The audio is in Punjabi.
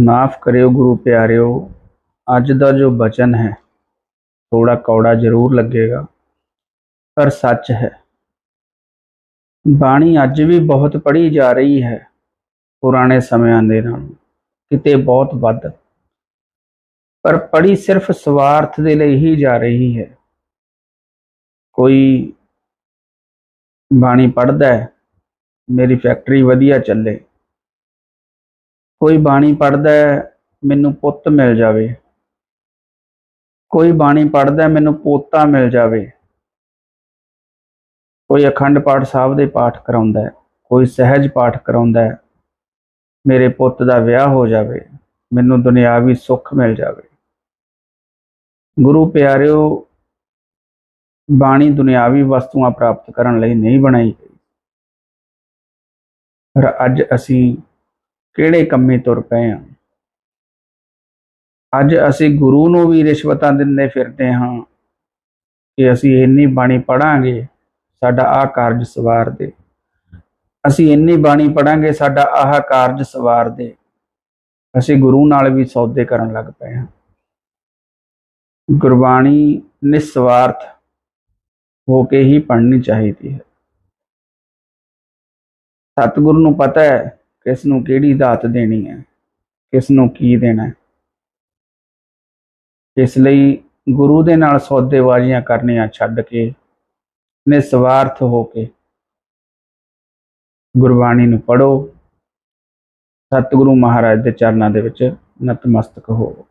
ਮਾਫ ਕਰਿਓ ਗੁਰੂ ਪਿਆਰਿਓ, ਅੱਜ ਦਾ ਜੋ ਬਚਨ ਹੈ ਥੋੜਾ ਕੌੜਾ ਜ਼ਰੂਰ ਲੱਗੇਗਾ, ਪਰ ਸੱਚ ਹੈ। ਬਾਣੀ ਅੱਜ ਵੀ ਬਹੁਤ ਪੜ੍ਹੀ ਜਾ ਰਹੀ ਹੈ, ਪੁਰਾਣੇ ਸਮਿਆਂ ਦੇ ਨਾਲ, ਕਿਤੇ ਬਹੁਤ ਵੱਧ। ਪਰ ਪੜ੍ਹੀ ਸਿਰਫ ਸਵਾਰਥ ਦੇ ਲਈ ਹੀ ਜਾ ਰਹੀ ਹੈ। ਕੋਈ ਬਾਣੀ ਪੜ੍ਹਦਾ ਹੈ, ਮੇਰੀ ਫੈਕਟਰੀ ਵਧੀਆ ਚੱਲੇ। ਕੋਈ ਬਾਣੀ ਪੜ੍ਹਦਾ ਮੈਨੂੰ ਪੁੱਤ ਮਿਲ ਜਾਵੇ। ਕੋਈ ਬਾਣੀ ਪੜ੍ਹਦਾ ਮੈਨੂੰ ਪੋਤਾ ਮਿਲ ਜਾਵੇ। ਕੋਈ ਅਖੰਡ ਪਾਠ ਸਾਹਿਬ ਦੇ ਪਾਠ ਕਰਾਉਂਦਾ ਹੈ, ਕੋਈ ਸਹਿਜ ਪਾਠ ਕਰਾਉਂਦਾ ਹੈ, ਮੇਰੇ ਪੁੱਤ ਦਾ ਵਿਆਹ ਹੋ ਜਾਵੇ, ਮੈਨੂੰ ਦੁਨਿਆਵੀ ਸੁੱਖ ਮਿਲ ਜਾਵੇ। ਗੁਰੂ ਪਿਆਰਿਓ, ਬਾਣੀ ਦੁਨਿਆਵੀ ਵਸਤੂਆਂ ਪ੍ਰਾਪਤ ਕਰਨ ਲਈ ਨਹੀਂ ਬਣਾਈ ਗਈ। ਪਰ ਅੱਜ ਅਸੀਂ ਕਿਹੜੇ ਕੰਮੇ ਤੁਰ ਪਏ ਹਾਂ ਅੱਜ ਅਸੀਂ ਗੁਰੂ ਨੂੰ ਵੀ ਰਿਸ਼ਵਤਾਂ ਦਿੰਦੇ ਫਿਰਦੇ ਹਾਂ ਕਿ ਅਸੀਂ ਇੰਨੀ ਬਾਣੀ ਪੜਾਂਗੇ ਸਾਡਾ ਆਹ ਕਾਰਜ ਸਵਾਰ ਦੇ। ਅਸੀਂ ਇੰਨੀ ਬਾਣੀ ਪੜਾਂਗੇ ਸਾਡਾ ਆਹ ਕਾਰਜ ਸਵਾਰ ਦੇ। ਅਸੀਂ ਗੁਰੂ ਨਾਲ ਵੀ ਸੌਦੇ ਕਰਨ ਲੱਗ ਪਏ ਹਾਂ ਗੁਰਬਾਣੀ ਨਿਸਵਾਰਥ ਹੋ ਕੇ ਹੀ ਪੜ੍ਹਨੀ ਚਾਹੀਦੀ ਹੈ। ਸਤਿਗੁਰੂ ਨੂੰ ਪਤਾ ਹੈ ਕਿਸ ਨੂੰ ਕਿਹੜੀ ਦਾਤ ਦੇਣੀ ਹੈ ਕਿਸ ਨੂੰ ਕੀ ਦੇਣਾ ਹੈ। ਇਸ ਲਈ ਗੁਰੂ ਦੇ ਨਾਲ ਸੌਦੇਬਾਜ਼ੀਆਂ ਕਰਨੀਆਂ ਛੱਡ ਕੇ, ਨਿਸਵਾਰਥ ਹੋ ਕੇ ਗੁਰਬਾਣੀ ਨੂੰ ਪੜੋ ਸਤਿਗੁਰੂ ਮਹਾਰਾਜ ਦੇ ਚਰਨਾਂ ਦੇ ਵਿੱਚ ਨਤਮਸਤਕ ਹੋਵੋ।